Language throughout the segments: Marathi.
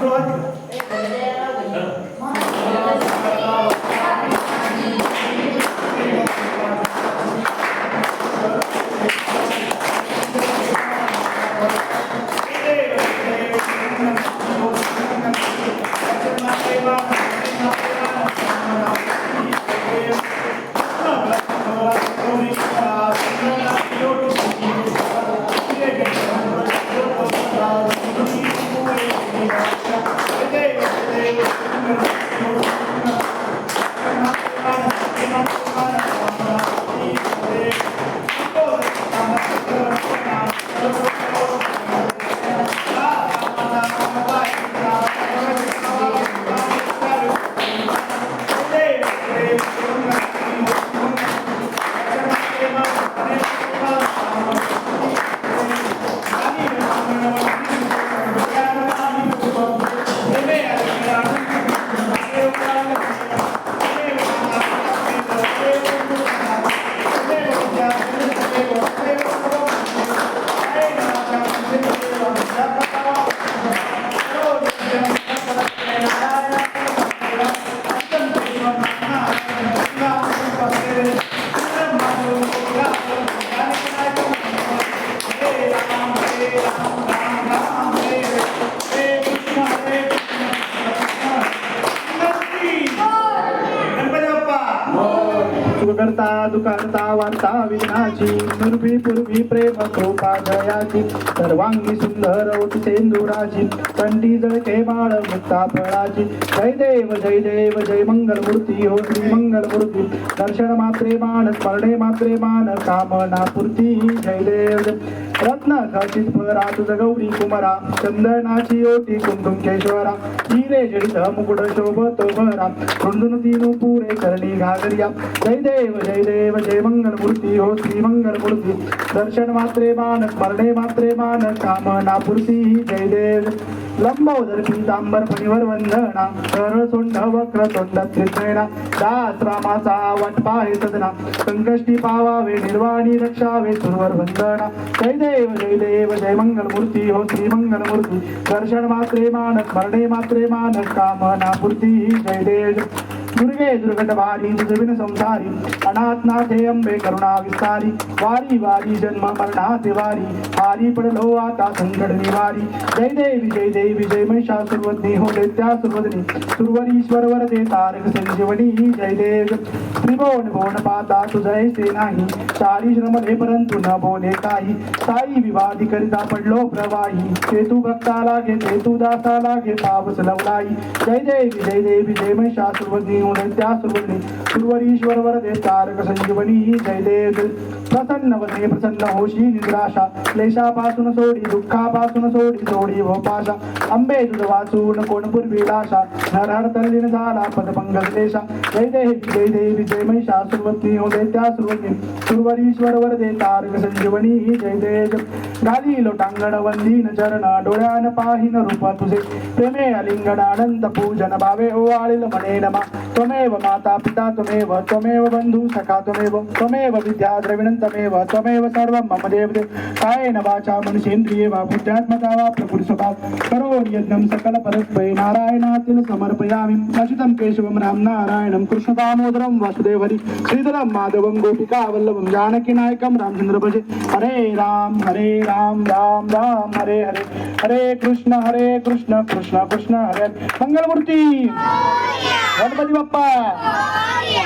Gracias. बाप्पा सुखकर्ता वार्ता विघ्नाची पूर्वी पूर्वी प्रेम कृपा जयाची सर्वांगी सुंदर ओटी सेंदुराची कंठी जळके बाळ मुक्ता फळाची. जय देव जय देव जय मंगल मूर्ती हो श्री मंगल मूर्ती दर्शन मात्रे मान स्मरणे मात्रे मान कामना पूर्ती जय देव. रत्न खचित फरा तुझ गौरी कुमारा चंदनाची ओटी कुंकुम केशवरा. हिरे जडित मुकुड शोभतो भरा. रुंदून तीनू पुरे करणी घागरिया. जय देव देव जय देव जय मंगल मूर्ती हो श्री मंगल मूर्ती दर्शन मात्रे मान स्मरणे मात्रे मान कामना पूर्ती जय देव। लंबोदर पीतांबर फणीवर वंदना सरळ सोंड वक्र तोंड त्रिनयना दास रामाचा वाटपा हे सदना संकष्टी पावावे निर्वाणी रक्षावे सुरवर वंदना। जय देव जय देव जय मंगल मूर्ती हो श्री मंगल मूर्ती दर्शन मात्रे मान स्मरणे मात्रे मान कामना पूर्ती जय देव। दुर्गे दुर्गट वारी तुझविन संसारी अनाथ अंबे करुणा विस्तारी वारी वारी जन्म मरणाते तिवारी हारी पडलो आता संकट निवारी। जय देवी जय देवी जय महिषासुरवदनी हो दैत्या सुरवदनी सुरवरीश्वर वरदे तारक संजीवनी जय देव। त्रिभुवन भुवन पाता तुझय से नाही चारी श्रमले परंतु न बोले काही। साई विवादी करिता पडलो प्रवाही सेतू भक्ताला घे सेतू दासाला घे पावस लवलाई। जय देवी जय देवी जय महिषासुरवदनी हो दैत्या सुरवदनी सुरवरीश्वर वरदे तारक संजीवनी जय प्रसन्न वदने प्रसन्न होशी निद्राशा. क्लेशापासून सोडी दुःखापासून सोडी सोडी हो भोपाशा अंबे तुझ वाचून कोण पूर्वी लाशा. नर हर तल्लीन झाला पदपंगल देशा जय देवी जय देवी जय महिषा. सुरवती हो दैत्या सुरवती. सुरवरीश्वर वरदे तारक संजीवनी जय देव गाली लोटांगण वंदीन चरण डोळ्यान पाहिन रूप तुझे. प्रेमे अलिंगण अनंत पूजन भावे ओवाळील मने नमा. त्वमेव माता पिता त्वमेव त्वमेव बंधू सखा त्वमेव त्वमेव विद्या द्रविणं त्वमेव त्वमेव सर्वं मम देवदेव कायेन वाचा मनुष्येंद्रिये वा बुद्ध्यात्मका वा प्रकृती स्वभाव करोमि यज्ञं सकल परस्मै नारायणातील समर्पयामि। अच्युतं केशवं राम नारायणं कृष्णदामोदरं वासुदेव हरि श्रीधरं माधवं गोपिका वल्लभं जानकी नायकं रामचंद्र भजे। हरे राम हरे राम राम राम हरे हरे। हरे कृष्ण हरे कृष्ण कृष्ण कृष्ण हरे। हरे. मंगलमूर्ती गणपती बाप्पा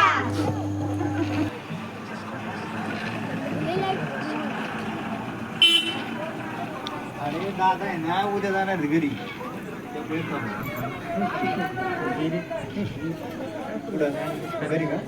अरे दादा आहे ना उद्या जाणार घरी घरी. का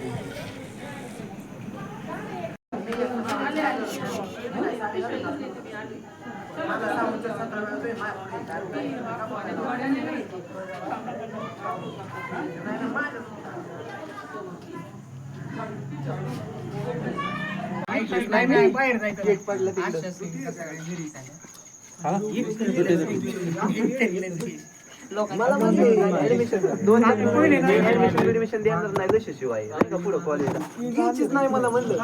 बाहेर जायचं पडलं मला म्हणजे दोन ऍडमिशन ऍडमिशन देणार नाही जशी शिवाय का पुढं कॉलेज नाही मला म्हणलं